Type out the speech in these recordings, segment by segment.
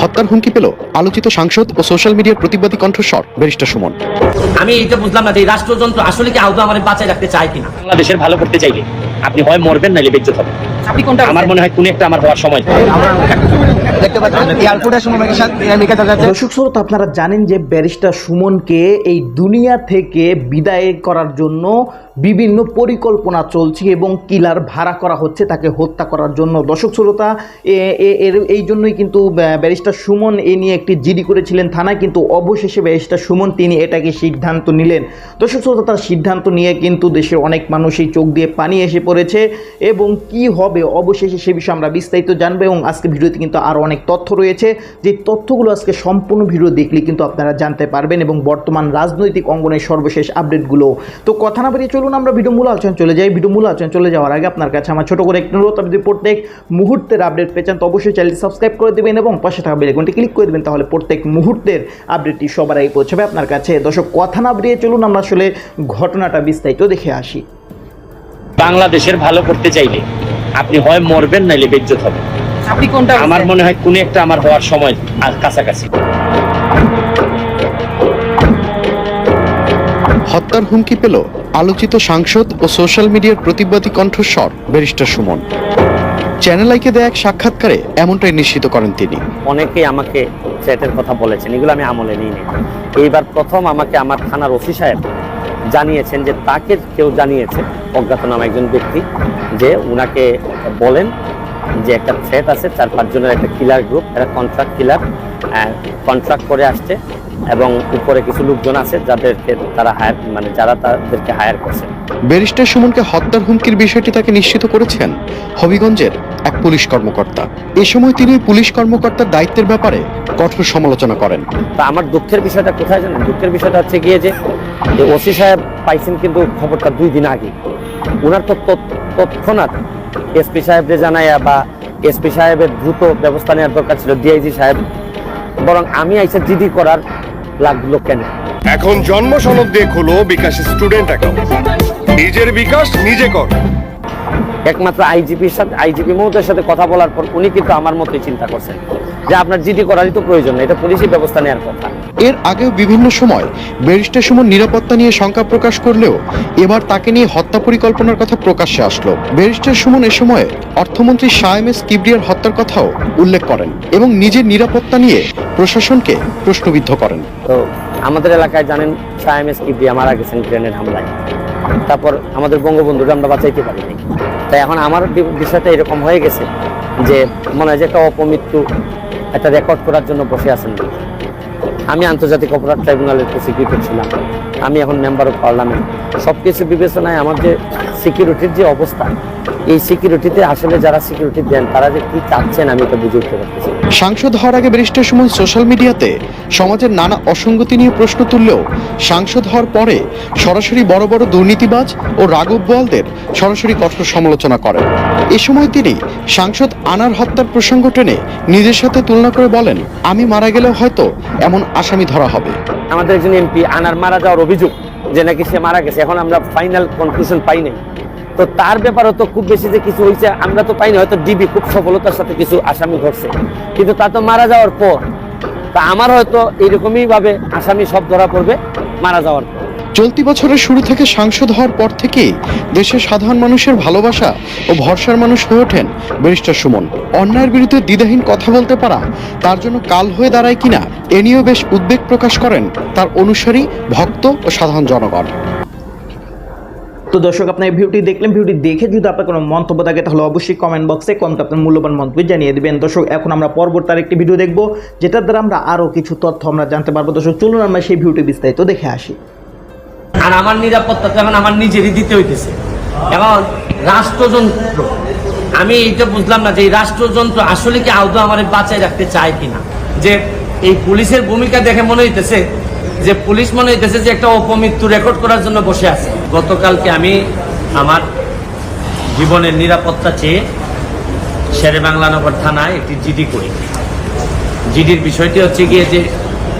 হত্যার হুমকি পেল আলোচিত সাংসদ ও সোশ্যাল মিডিয়ার প্রতিবাদী কণ্ঠস্বর ব্যারিস্টার সুমন। আমি এইটা বুঝলাম না যে এই রাষ্ট্রযন্ত্র আসলে কি আদৌ আমার বাঁচায় রাখতে চায় কিনা? বাংলাদেশের ভালো করতে চাইলে আপনি হয় মরবেন নাইলে বেজ্জত হবেন আপনি কোনটা আমার মনে হয় কোন একটা আমার হওয়ার সময়। দেখতে পাচ্ছেন এয়ারপোর্টের সময় মেয়েকে দেখা যাচ্ছে। দর্শক শ্রোতা আপনারা জানেন যে ব্যারিস্টার সুমনকে এই দুনিয়া থেকে বিদায় করার জন্য বিভিন্ন পরিকল্পনা চলছে এবং কিলার ভাড়া করা হচ্ছে, তাকে হত্যা করার জন্য। দর্শক শ্রোতা এর, এই জন্যই কিন্তু ব্যা- ব্যারিস্টার সুমন এ নিয়ে একটি জিডি করেছিলেন থানায়, কিন্তু অবশেষে ব্যারিস্টার সুমন তিনি এটাকে সিদ্ধান্ত নিলেন। দর্শক শ্রোতা, তার সিদ্ধান্ত নিয়ে কিন্তু দেশের অনেক মানুষই চোখ দিয়ে পানি এসে পড়েছে এবং কি হবে অবশেষে সে বিষয়ে আমরা বিস্তারিত জানব এবং আজকে ভিডিওতে কিন্তু আরও অনেক তথ্য রয়েছে। যে তথ্যগুলো আজকে সম্পূর্ণ ভিডিও দেখলে কিন্তু আপনারা জানতে পারবেন এবং বর্তমান রাজনৈতিক অঙ্গনের সর্বশেষ আপডেটগুলো। তো কথা না বাড়িয়ে চলুন আমরা ভিডিও মূল আলোচনা চলে যাই। ভিডিও মূল আলোচনা চলে যাওয়ার আগে আপনার কাছে আমার ছোট করে একটি অনুরোধ। আপনি যদি প্রত্যেক মুহূর্তের আপডেট পেয়েছেন তো অবশ্যই চ্যানেলটি সাবস্ক্রাইব করে দেবেন এবং পাশে থাকা বেলেকনটি ক্লিক করে দেবেন তাহলে প্রত্যেক মুহূর্তের আপডেটটি সবার আগে পৌঁছাবে আপনার কাছে। দর্শক কথা না বাড়িয়ে চলুন আমরা আসলে ঘটনাটা বিস্তারিত দেখে আসি। বাংলাদেশের ভালো করতে চাইলে আপনি হয় মরবেন নাইলে বেজ্জত হবেন। আপনি কোনটা আমার মনে হয় কোন একটা আমার হওয়ার সময় আর কাছাকাছি। হত্যার হুমকি পেল আলোচিত সাংসদ ও সোশ্যাল মিডিয়ার প্রতিবাদী কণ্ঠস্বর ব্যারিস্টার সুমন। চ্যানেল আইকে দেয়া এক সাক্ষাৎকারে এমনটাই নিশ্চিত করেন তিনি। অনেকেই আমাকে চ্যাটের কথা বলেছেন, এগুলো আমি আমলে নিইনি এইবার প্রথম আমাকে আমার থানার ওসি সাহেব জানিয়েছেন যে তাকে কেউ জানিয়েছে অজ্ঞাতনাম একজন ব্যক্তি, যে উনাকে বলেন যে একটা থ্রেট আছে, চার পাঁচজনের একটা কিলার গ্রুপ একটা কন্ট্রাক্ট কিলার কন্ট্রাক্ট করে আসছে। এবং উপরে কিছু লোকজন আছে যাদেরকে তারা হায়ার মানে যারা তাদেরকে হায়ার করছে। ব্যারিস্টার সুমনকে হত্যার হুমকির বিষয়টি তাকে নিশ্চিত করেছেন হবিগঞ্জের এক পুলিশ কর্মকর্তা। এ সময় তিনি পুলিশ কর্মকর্তার দায়িত্বের ব্যাপারে কঠোর সমালোচনা করেন। তা আমার দুঃখের বিষয়টা কোথায় জানেন? দুঃখের বিষয়টা হচ্ছে গিয়ে যে ওসি সাহেব পাইছেন কিন্তু খবরটা দুই দিন আগে। ওনার তো তৎক্ষণাৎ এসপি সাহেবকে জানাইয়া বা এসপি সাহেবের দ্রুত ব্যবস্থা নেওয়ার দরকার ছিল ডিআইজি সাহেব। বরং আমি আইসা জিডি করার লাগল কেন? এখন জন্ম সনদ দিয়ে খোলো বিকাশ স্টুডেন্ট অ্যাকাউন্ট নিজের বিকাশ নিজে কর। একমাত্র আইজিপির সাথে আইজিপি মহোদয়ের সাথে কথা বলার পর উনি কিন্তু আমার মতোই চিন্তা করছেন। যে আপনার জিডি করারই তো প্রয়োজন এটা পুলিশি ব্যবস্থা নেওয়ার কথা। এর আগেও বিভিন্ন সময় ব্যারিস্টার সুমন নিরাপত্তা নিয়ে শঙ্কা প্রকাশ করলেও এবার তাকে নিয়ে হত্যা পরিকল্পনার কথা প্রকাশ্যে আসলো। ব্যারিস্টার সুমন এ সময়ে অর্থমন্ত্রী শাহ এম এস কিবরিয়ার হত্যার কথাও উল্লেখ করেন এবং নিজের নিরাপত্তা নিয়ে প্রশাসনকে প্রশ্নবিদ্ধ করেন। তো আমাদের এলাকায় জানেন সায়াম এস কিবরিয়া মারা গেছেন গ্রেনেড হামলায়। তারপর আমাদের বঙ্গবন্ধুকে আমরা বাঁচাইতে পারিনি। তাই এখন আমার বিষয়টা এরকম হয়ে গেছে যে মনে হয় যে একটা অপমৃত্যু একটা রেকর্ড করার জন্য বসে আছেন আমি আন্তর্জাতিক অপরাধ ট্রাইব্যুনালের প্রসিকিউটর ছিলাম। আমি এখন মেম্বার অফ পার্লামেন্ট সব কিছু বিবেচনায় আমার যে সিকিউরিটির যে অবস্থা, এই সিকিউরিটিতে আসলে যারা সিকিউরিটি দেন, তারা যে কি চাচ্ছেন আমি এটা বুঝে উঠতে পারতেছি সাংসদ হওয়ার আগে ব্যারিস্টার সুমন সোশ্যাল মিডিয়াতে সমাজের নানা অসঙ্গতি নিয়ে প্রশ্ন তুললেও সাংসদ হওয়ার পরে সরাসরি বড় বড় দুর্নীতিবাজ ও রাঘব বোয়ালদের সরাসরি কঠোর সমালোচনা করেন। এ সময় তিনি সাংসদ আনার হত্যার প্রসঙ্গ টেনে নিজের সাথে তুলনা করে বলেন, আমি মারা গেলেও হয়তো এমন আসামি ধরা হবে। আমাদের একজন এমপি, আনার মারা যাওয়ার অভিযোগ যে নাকি সে মারা গেছে, এখন আমরা ফাইনাল কনক্লুশন পাই নাই। তো তার ব্যাপারে তো খুব বেশি যে কিছু হয়েছে আমরা তো পাইনি হয়তো ডিবি খুব সফলতার সাথে কিছু আসামি ঘটছে কিন্তু তা তো মারা যাওয়ার পর, তা আমার হয়তো এইরকমই ভাবে আসামি সব ধরা পড়বে, মারা যাওয়ার পর। চলতি বছরের শুরু থেকে সাংসদ হওয়ার পর থেকেই দেশের সাধারণ মানুষের ভালোবাসা ও ভরসার মানুষ হয়ে ওঠেন ব্যারিস্টার সুমন। অন্যায়ের বিরুদ্ধে দ্বিধাহীন কথা বলতে পারা তার জন্য কাল হয়ে দাঁড়ায় কিনা এ নিয়েও বেশ উদ্বেগ প্রকাশ করেন তার অনুসারী, ভক্ত ও সাধারণ জনগণ। তো দর্শক, আপনার এই ভিডিওটি দেখলেন। ভিডিওটি দেখে যদি আপনার কোনো মন্তব্য থাকে, তাহলে অবশ্যই কমেন্ট বক্সে কমেন্ট আপনার মূল্যবান মন্তব্য জানিয়ে দেবেন। দর্শক, এখন আমরা পরবর্তী আরেকটি ভিডিও দেখব, যেটার দ্বারা আমরা আরও কিছু তথ্য আমরা জানতে পারব। দর্শক, চলুন আমরা সেই ভিডিওটি বিস্তারিত দেখে আসি। আর আমার নিরাপত্তা তো এখন আমার নিজেরই দিতে হইতেছে। এখন রাষ্ট্রযন্ত্র, আমি এইটা বুঝলাম না যে এই রাষ্ট্রযন্ত্র আসলে কি আদৌ আমার বাঁচায় রাখতে চায় কিনা? যে এই পুলিশের ভূমিকা দেখে মনে হইতেছে, যে পুলিশ মনে হইতেছে যে একটা অপমৃত্যু রেকর্ড করার জন্য বসে আছে। গতকালকে আমি আমার জীবনের নিরাপত্তা চেয়ে শেরে বাংলানগর থানায় একটি জিডি করি। জিডির বিষয়টি হচ্ছে গিয়ে যে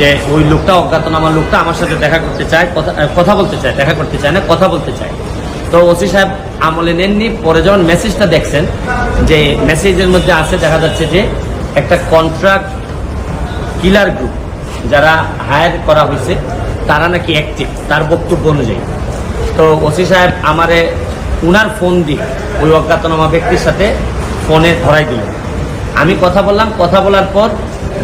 যে ওই লোকটা অজ্ঞাতনামা লোকটা আমার সাথে দেখা করতে চায়, কথা কথা বলতে চায়, দেখা করতে চায় না, কথা বলতে চায়। তো ওসি সাহেব আমলে নেননি, পরে যখন মেসেজটা দেখছেন, যে মেসেজের মধ্যে আছে, দেখা যাচ্ছে যে একটা কন্ট্রাক্ট কিলার গ্রুপ যারা হায়ার করা হয়েছে, তারা নাকি অ্যাক্টিভ তার বক্তব্য অনুযায়ী। তো ওসি সাহেব আমারে উনার ফোন দিয়ে ওই অজ্ঞাতনামা ব্যক্তির সাথে ফোনে ধরাই দিল আমি কথা বললাম, কথা বলার পর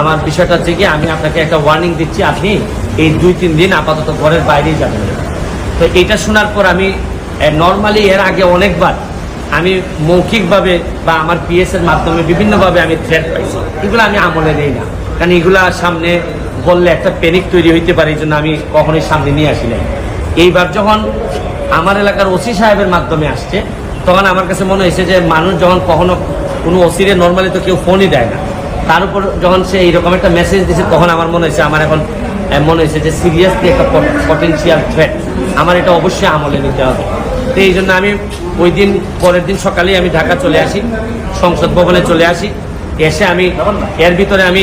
আমার বিষয়টা হচ্ছে কি, আমি আপনাকে একটা ওয়ার্নিং দিচ্ছি, আপনি এই দুই, তিন দিন আপাতত ঘরের বাইরেই যাবেন। তো এটা শোনার পর আমি নর্মালি এর আগে অনেকবার আমি মৌখিকভাবে বা আমার পিএস এর মাধ্যমে বিভিন্নভাবে আমি থ্রেট পাইছি। এগুলো আমি আমলে নেই না। কারণ এগুলো সামনে বললে একটা প্যানিক তৈরি হইতে পারে, এই জন্য আমি কখনোই সামনে নিয়ে আসি নাই। এইবার যখন আমার এলাকার ওসি সাহেবের মাধ্যমে আসছে, তখন আমার কাছে মনে হয়েছে যে মানুষ যখন কখনো কোনো ওসিরে নর্মালি তো কেউ ফোনই দেয় না। তার উপর যখন সে এইরকম একটা মেসেজ দিয়েছে তখন আমার মনে হয়েছে, আমার এখন মনে হয়েছে যে সিরিয়াসলি একটা পটেন্সিয়াল থ্রেট আমার এটা অবশ্যই আমলে নিতে হবে। তো এই জন্য আমি ওই দিন, পরের দিন সকালেই আমি ঢাকা চলে আসি, সংসদ ভবনে চলে আসি। এসে আমি, এর ভিতরে আমি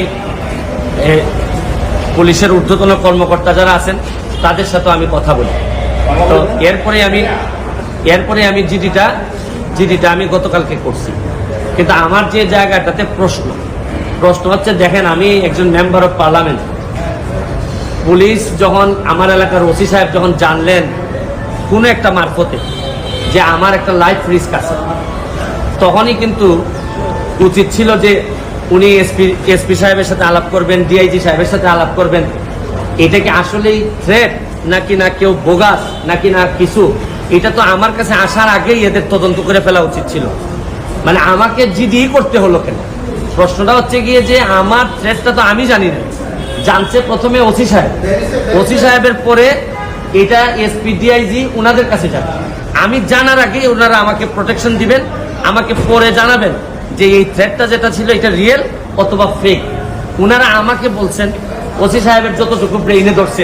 পুলিশের ঊর্ধ্বতন কর্মকর্তা যারা আছেন, তাদের সাথে আমি কথা বলি। তো এরপরে আমি এরপরে আমি জিডিটা জিডিটা আমি গতকালকে করছি। কিন্তু আমার যে জায়গাটাতে প্রশ্ন প্রশ্ন হচ্ছে, দেখেন, আমি একজন মেম্বার অফ পার্লামেন্ট পুলিশ যখন আমার এলাকার ওসি সাহেব যখন জানলেন কোনো একটা মারফতে যে আমার একটা লাইফ রিস্ক আছে, তখনই কিন্তু উচিত ছিল যে উনি এসপি এসপি সাহেবের সাথে আলাপ করবেন ডিআইজি সাহেবের সাথে আলাপ করবেন। এটা কি আসলেই থ্রেট নাকি না কেউ বোগাস নাকি না কিছু? এটা তো আমার কাছে আসার আগেই এদের তদন্ত করে ফেলা উচিত ছিল। মানে আমাকে জিডি করতে হলো কেন? প্রশ্নটা হচ্ছে গিয়ে যে আমার থ্রেটটা তো আমি জানি না। জানছে প্রথমে ওসি সাহেব। ওসি সাহেবের পরে এটা এসপি, ডিআইজি ওনাদের কাছে যাবে। আমি জানার আগে ওনারা আমাকে প্রোটেকশন দিবেন, আমাকে পরে জানাবেন যে এই থ্রেটটা যেটা ছিল এটা রিয়েল অথবা ফেক ওনারা আমাকে বলছেন, ওসি সাহেবের যতটুকু ব্রেইনে ধরছে